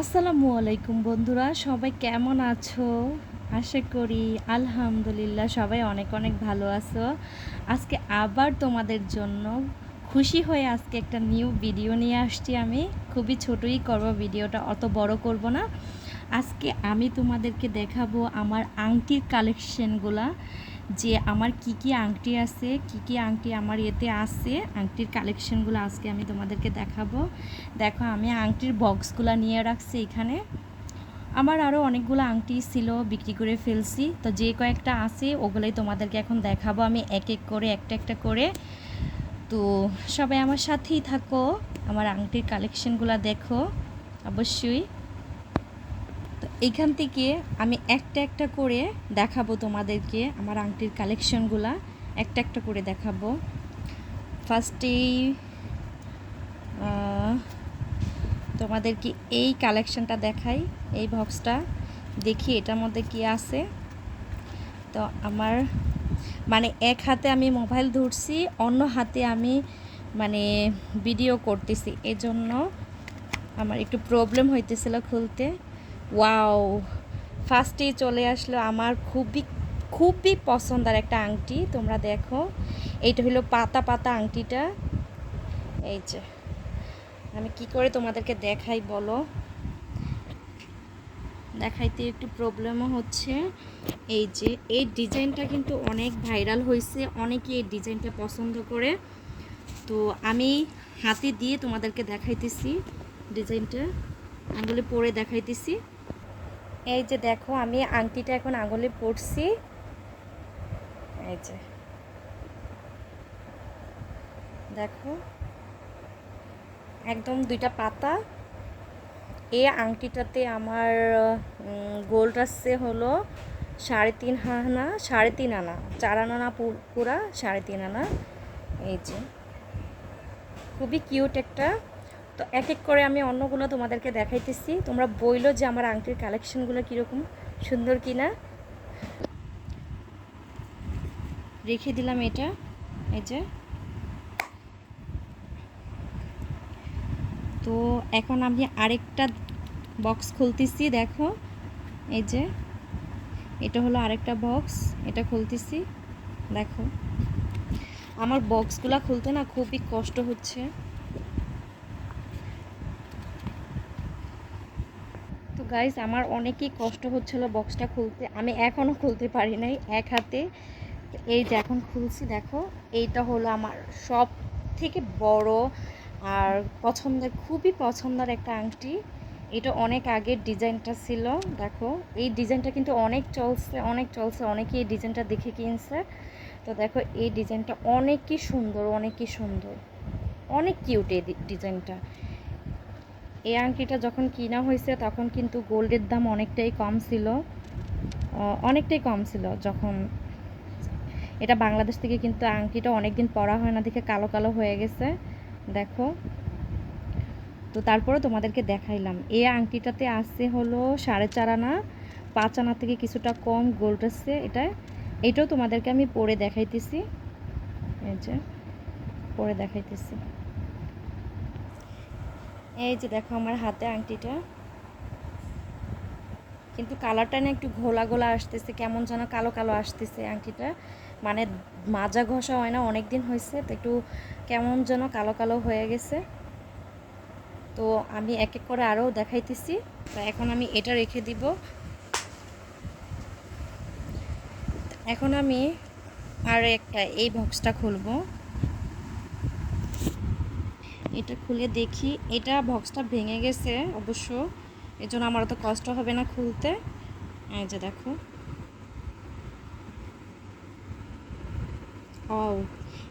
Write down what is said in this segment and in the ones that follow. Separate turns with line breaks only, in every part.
আসসালামু আলাইকুম বন্ধুরা, সবাই কেমন আছো? আশা করি আলহামদুলিল্লাহ সবাই অনেক অনেক ভালো আছো। আজকে আবার তোমাদের জন্য খুশি হয়ে আজকে একটা নিউ ভিডিও নিয়ে আসছি আমি। খুবই ছোটই করব ভিডিওটা, অত বড় করব না। আজকে আমি তোমাদেরকে দেখাবো আমার আংটির কালেকশনগুলা যে আমার কি কি আংটি আছে, কি কি আংটি আমার এতে আছে, আংটির কালেকশনগুলো আজকে আমি তোমাদেরকে দেখাবো। দেখো, আমি আংটির বক্সগুলো নিয়ে রাখছি এখানে। আমার আরও অনেকগুলো আংটি ছিল, বিক্রি করে ফেলছি। তো যে কয়েকটা আছে, ওগুলোই তোমাদেরকে এখন দেখাবো। আমি এক এক করে, একটা একটা করে। তো সবাই আমার সাথেই থাকো, আমার আংটির কালেকশনগুলো দেখো, অবশ্যই। তো এইখান থেকে আমি একটা একটা করে দেখাবো তোমাদেরকে আমার আংটির কালেকশনগুলা। একটা একটা করে দেখাবো। ফার্স্টেই তোমাদেরকে এই কালেকশনটা দেখাই, এই বক্সটা দেখি এটার মধ্যে কি আছে। তো আমার মানে এক হাতে আমি মোবাইল ধরছি, অন্য হাতে আমি মানে ভিডিও করতেছি। এজন্য আমার একটু প্রবলেম হইতেছিল খুলতে। ওয়াও ফার্স্টেই চলে আসলো আমার খুবই খুবই পছন্দের একটা আংটি, তোমরা দেখো। এইটা হলো পাতা পাতা আংটিটা। এই যে, আমি কি করে তোমাদেরকে দেখাই বলো? দেখাইতে একটু প্রবলেমও হচ্ছে। এই যে, এই ডিজাইনটা কিন্তু অনেক ভাইরাল হয়েছে অনেকে এই ডিজাইনটা পছন্দ করে। তো আমি হাতে দিয়ে তোমাদেরকে দেখাইতেছি ডিজাইনটা। আঙুলে পরে দেখাইতেছি। এই যে দেখো, আমি আংটিটা এখন আঙুলে পরছি। এই যে। দেখো, একদম দুইটা পাতা। এই আংটিটাতে আমার গোল্ড আসছে হলো সাড়ে তিন আনা, সাড়ে তিন আনা, চার আনা পুরা সাড়ে তিন আনা। এই যে। খুবই কিউট একটা তো এক এক করে আমি অন্যগুলো তোমাদেরকে দেখাইতেছি। তোমরা বইলো যে আমার আংটির কালেকশনগুলো কীরকম, সুন্দর কিনা। রেখে দিলাম এটা, এই যে। তো এখন আমি আরেকটা বক্স খুলতেছি, দেখো। এই যে, এটা হলো আরেকটা বক্স, এটা খুলতেছি, দেখো। আমার বক্সগুলো খুলতে না খুবই কষ্ট হচ্ছে। গাইজ আমার অনেকই কষ্ট হচ্ছিল বক্সটা খুলতে। আমি এখনও খুলতে পারি নাই। এক হাতে এই যে এখন খুলছি, দেখো। এইটা হলো আমার সব থেকে বড় আর পছন্দের, খুবই পছন্দের একটা আংটি। এটা অনেক আগের ডিজাইনটা ছিল, দেখো। এই ডিজাইনটা কিন্তু অনেক চলছে অনেক চলছে। অনেকে এই ডিজাইনটা দেখে কিনছে। তো দেখো, এই ডিজাইনটা অনেকই সুন্দর অনেকই সুন্দর। অনেক কিউট এই ডিজাইনটা। এই আংটিটা যখন কিনা হয়েছে, তখন কিন্তু গোল্ডের দাম অনেকটাই কম ছিল। অনেকটাই কম ছিল যখন। এটা বাংলাদেশ থেকে কিন্তু আংটিটা অনেক দিন পরা হয় না, দেখে কালো কালো হয়ে গেছে। দেখো। তো তারপরে তোমাদেরকে দেখাইলাম। এই আংটিটাতে আছে হলো সাড়ে চার আনা, পাঁচ আনা থেকে কিছুটা কম গোল্ড আছে এটা। এটাও তোমাদেরকে আমি পরে দেখাইতেছি। এই যে, পরে দেখাইতেছি। এই যে দেখো আমার হাতে আংটিটা। কিন্তু কালারটা না একটু ঘোলা ঘোলা আসতেছে, কেমন যেন কালো কালো আসতেছে আংটিটা। মানে মাজা ঘষা হয় না অনেক দিন হয়েছে, তো একটু কেমন যেন কালো কালো হয়ে গেছে। তো আমি এক এক করে আরও দেখাইতেছি। তো এখন আমি এটা রেখে দিব। এখন আমি আর একটা এই বক্সটা খুলব। এটা খুলে দেখি। এটা বক্সটা ভেঙে গেছে অবশ্য। এর জন্য আমার অত কষ্ট হবে না খুলতে। এই যে দেখো। ও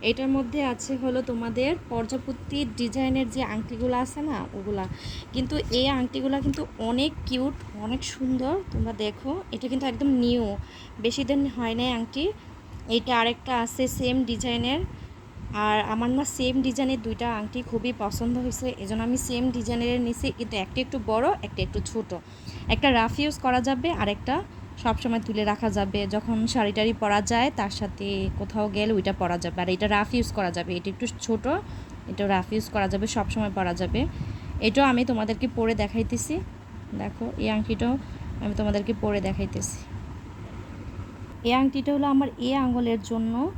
এটার মধ্যে আছে হলো তোমাদের পর্যাপত্তি ডিজাইনের যে আংটিগুলো আছে না, ওগুলা। কিন্তু এই আংটিগুলো কিন্তু অনেক কিউট, অনেক সুন্দর। তোমরা দেখো, এটা কিন্তু একদম নিউ। বেশি দিন হয় নাই আংটি। এইটা আরেকটা আছে সেম ডিজাইনের আর আমার না সেম ডিজাইনের দুইটা আংটি খুবই পছন্দ হয়েছে, এজন্য আমি সেম ডিজাইনের নিছি, কিন্তু একটা একটু বড়, একটা একটু ছোট। একটা রাফ ইউজ করা যাবে আর একটা সবসময় তুলে রাখা যাবে। যখন শাড়ি টাড়ি পরা যায়, তার সাথে কোথাও গেলে ওইটা পরা যাবে। আর এটা রাফ ইউজ করা যাবে, এটা একটু ছোট এটা রাফ ইউজ করা যাবে, সবসময় পরা যাবে। এটাও আমি তোমাদেরকে পরে দেখাইতেছি। দেখো, এই আংটিটাও আমি তোমাদেরকে পরে দেখাইতেছি। এই আংটিটা হলো আমার এ আঙ্গুলের জন্য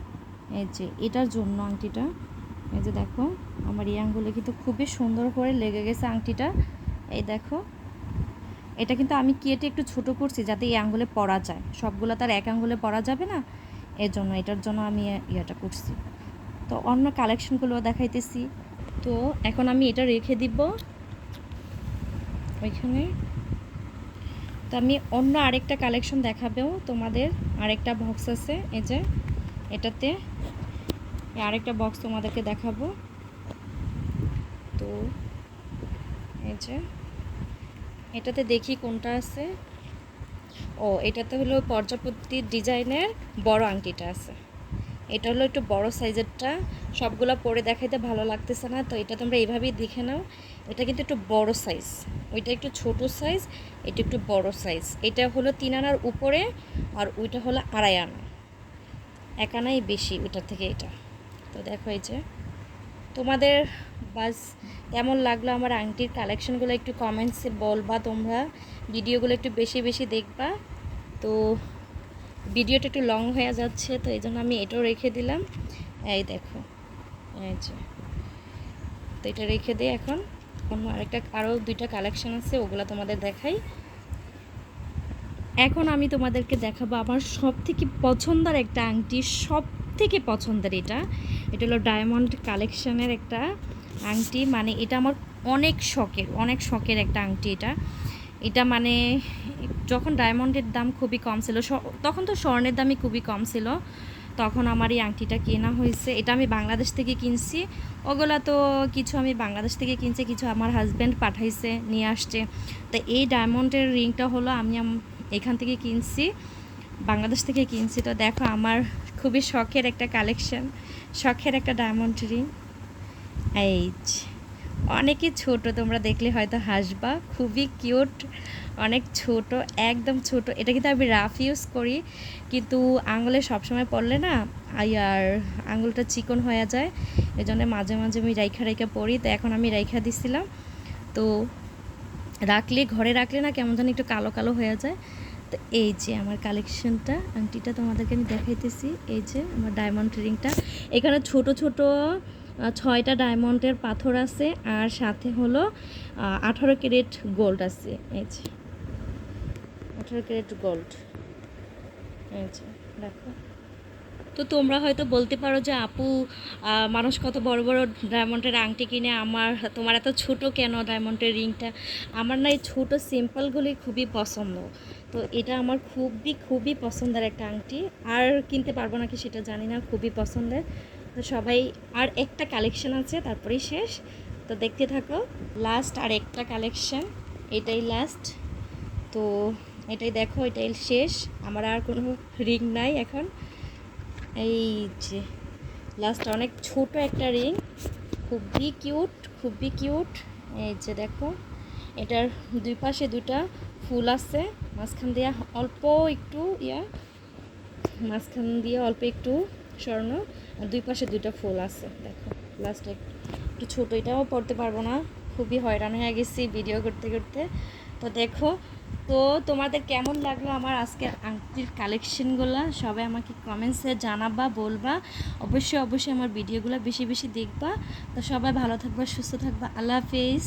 এই যে এটার জন্য আংটিটা। এই যে দেখো, আমার এই আঙ্গুলে কিন্তু খুবই সুন্দর করে লেগে গেছে আংটিটা। এই দেখো, এটা কিন্তু আমি কেটে একটু ছোট করছি যাতে এই আঙ্গুলে পরা যায়। সবগুলো তার এক আঙ্গুলে পরা যাবে না। এর জন্য, এটার জন্য আমি ইয়েটা করছি। তো অন্য কালেকশনগুলো দেখাইতেছি। তো এখন আমি এটা রেখে দিব ওইখানে। তো আমি অন্য আরেকটা কালেকশন দেখাবেও তোমাদের। আরেকটা বক্স আছে, এই যে এটাতে। আরেকটা বক্স তোমাদেরকে দেখাবো। তো, এই যে, এটাতে দেখি কোনটা আছে। ও, এটাতে হলো পর্যাপত্তির ডিজাইনের বড় আংটিটা আছে। এটা হলো একটু বড় সাইজেরটা। সবগুলো পরে দেখাইতে ভালো লাগতেছে না, তো এটা তোমরা এইভাবেই দেখে নাও। এটা কিন্তু একটু বড় সাইজ ওইটা একটু ছোট সাইজ এটা একটু বড় সাইজ এটা হলো তিন আনার উপরে আর ওইটা হলো আড়াই আনা। এক আনাই বেশি ওটার থেকে এটা। তো দেখো এই যে, তোমাদের বাস কেমন লাগল আমার আংটির কালেকশনগুলো একটু কমেন্টসে বলবা তোমরা, ভিডিওগুলো একটু বেশি বেশি দেখবা। তো ভিডিওটা একটু লং হয়ে যাচ্ছে, তো এই জন্য আমি এটাও রেখে দিলাম। এই দেখো, এই যে, তো এটা রেখে দিই এখন। অন্য আরেকটা, আরও দুইটা কালেকশন আছে, ওগুলো তোমাদের দেখাই। এখন আমি তোমাদেরকে দেখাবো আমার সব থেকে পছন্দের একটা আংটি সব থেকে পছন্দের এটা। এটা হলো ডায়মন্ড কালেকশনের একটা আংটি। মানে এটা আমার অনেক শখের অনেক শখের একটা আংটি এটা। এটা মানে যখন ডায়মন্ডের দাম খুবই কম ছিল তখন তো স্বর্ণের দামই খুবই কম ছিল, তখন আমার এই আংটিটা কেনা হয়েছে। এটা আমি বাংলাদেশ থেকে কিনছি। ওগুলা তো কিছু আমি বাংলাদেশ থেকে কিনছি, কিছু আমার হাজব্যান্ড পাঠাইছে, নিয়ে আসছে। তো এই ডায়মন্ডের রিংটা হলো আমি এখান থেকে কিনছি, বাংলাদেশ থেকে কিনছি। তো দেখো, আমার খুবই শখের একটা কালেকশন শখের একটা ডায়মন্ড রিং এই অনেকই ছোট, তোমরা দেখলে হয়তো হাসবা। খুবই কিউট অনেক ছোট, একদম ছোট। এটা কিন্তু আমি রাফ ইউজ করি, কিন্তু আঙুলে সবসময় পড়লে না, আই আর আঙুলটা চিকন হয়ে যায়। এই জন্য মাঝে মাঝে আমি রাইখা রাইখা পড়ি তো এখন আমি রাইখা দিছিলাম। তো রাখলে, ঘরে রাখলে না কেমন জানি একটু কালো কালো হয়ে যায়। তো এই যে আমার কালেকশনটা আংটিটা তোমাদেরকে আমি দেখাইতেছি। এই যে আমার ডায়মন্ড রিংটা এখানে ছোট ছোট ছয়টা ডায়মন্ডের পাথর আছে আর সাথে হলো আঠারো ক্যারেট গোল্ড আছে। এই যে, আঠারো ক্যারেট গোল্ড এই যে, দেখো। তো তোমরা হয়তো বলতে পারো যে আপু মানুষ কত বড় বড় ডায়মন্ডের আংটি কিনে, আমার, তোমার এত ছোট কেন ডায়মন্ডের রিংটা আমার না এই ছোটো সিম্পলগুলি খুবই পছন্দ। তো এটা আমার খুবই খুবই পছন্দের একটা আংটি। আর কিনতে পারব নাকি সেটা জানি না, খুবই পছন্দের। তো সবাই, আর একটা কালেকশন আছে, তারপরেই শেষ। তো দেখতে থাকো লাস্ট আর একটা কালেকশন এটাই লাস্ট তো এটাই দেখো, এটাই শেষ। আমার আর কোনো রিং নাই এখন। এই যে লাস্ট অনেক ছোট একটা রিং খুবই কিউট খুবই কিউট এই যে দেখো, এটার দুই পাশে দুটা ফুল আছে, মাঝখান দিয়ে অল্প একটু, ইয়া, মাঝখান দিয়ে অল্প একটু স্বর্ণ, আর দুই পাশে দুইটা ফুল আছে, দেখো। লাস্টে একটু ছোটো, এটাও পড়তে পারব না, খুবই হয়রান হয়ে গেছি ভিডিও করতে করতে। তো দেখো তো তোমাদের কেমন লাগল আমার আজকের আংটির কালেকশনগুলো সবাই আমাকে কমেন্টসে জানাবা, বলবা। অবশ্যই অবশ্যই আমার ভিডিওগুলো বেশি বেশি দেখবা। তো সবাই ভালো থাকবা, সুস্থ থাকবা। আল্লাহ হাফেজ।